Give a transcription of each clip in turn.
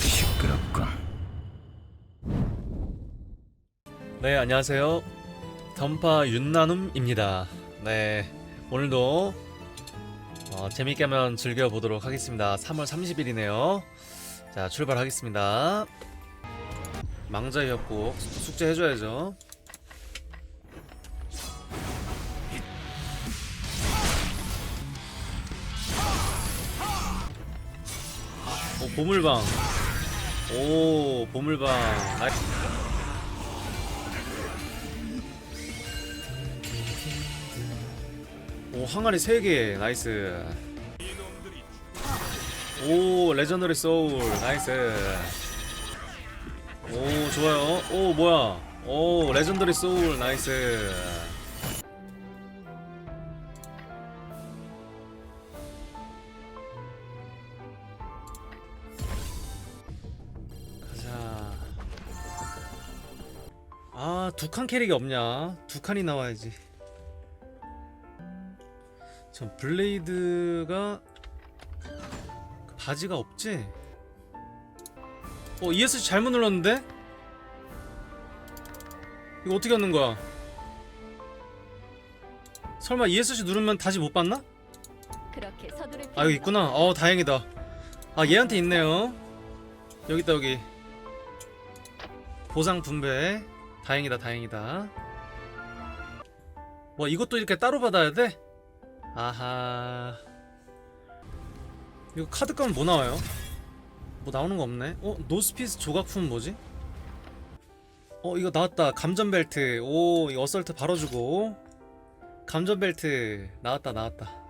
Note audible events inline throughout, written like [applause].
시끄럽군. 네, 안녕하세요. 던파 윤나눔입니다. 네, 오늘도 어, 재밌게 한번 즐겨보도록 하겠습니다. 3월 30일이네요. 자, 출발하겠습니다. 망자 협곡 숙제 해줘야죠. 보물방. 오, 보물방. 나이- 오 항아리 3개. 나이스. 오 레전더리 소울. 나이스. 오 좋아요. 오 뭐야? 오 레전더리 소울. 나이스 아 두 칸 캐릭이 없냐 두 칸이 나와야지 전 블레이드가 그 바지가 없지? 어 ESC 잘못 눌렀는데? 이거 어떻게 하는 거야? 설마 ESC 누르면 다시 못 봤나? 아 여기 있구나 어 다행이다 아 얘한테 있네요 여기 있다 여기 보상 분배 다행이다 다행이다 뭐 이것도 이렇게 따로 받아야 돼? 아하 이거 카드 가면 뭐 나와요? 뭐 나오는 거 없네 어? 노스피스 조각품 뭐지? 어 이거 나왔다 감전 벨트 오 이거 어설트 바로 주고 감전 벨트 나왔다 나왔다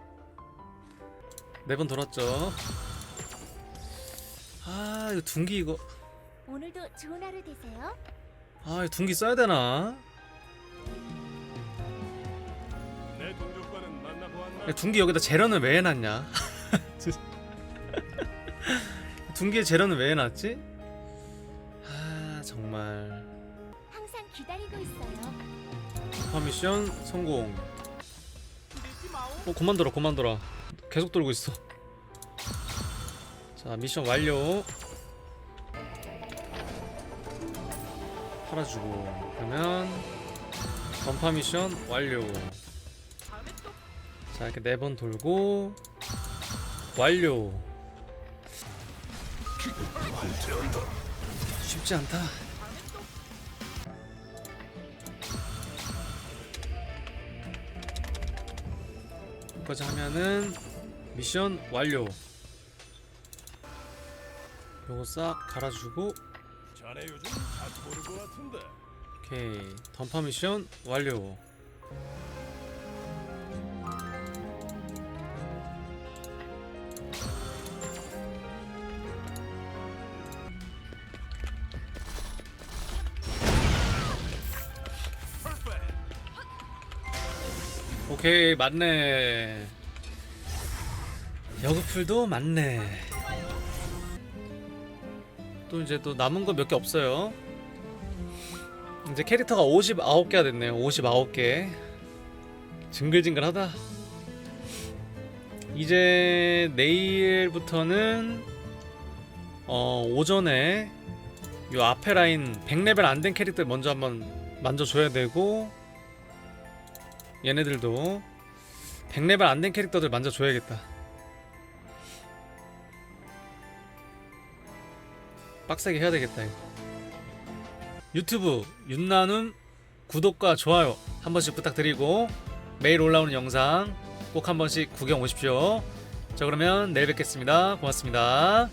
네 번 돌았죠 아 이거 둔기 이거 오늘도 좋은 하루 되세요. 아 둔기 써야 되나? 야, 둔기 여기다 재련을 왜 해놨냐? [laughs] 둔기에 재련을 왜 해놨지? 아 정말 항상 기다리고 있어요. 슈퍼 미션 성공 어 그만 돌아 그만 돌아 계속 돌고 있어 자 미션 완료 팔아주고. 그러면 전파 미션 완료. 자 이렇게 네 번 돌고 완료. 쉽지 않다. 여기까지 하면은 미션 완료. 요거 싹 갈아주고 자네 요즘 잘 모를 것 같은데. 오케이 던파 미션 완료. 오케이 맞네. 여그풀도 맞네 또 이제 또 남은 거 몇 개 없어요. 이제 캐릭터가 59개가 됐네요. 59개. 징글징글하다. 이제 내일부터는 어 오전에 요 앞에 라인 100레벨 안 된 캐릭터 먼저 한번 만져줘야 되고 얘네들도 100레벨 안 된 캐릭터들 만져줘야겠다 빡세게 해야 되겠다 이거 유튜브 윤나눔 구독과 좋아요 한 번씩 부탁드리고 매일 올라오는 영상 꼭 한 번씩 구경 오십시오. 자 그러면 내일 뵙겠습니다. 고맙습니다.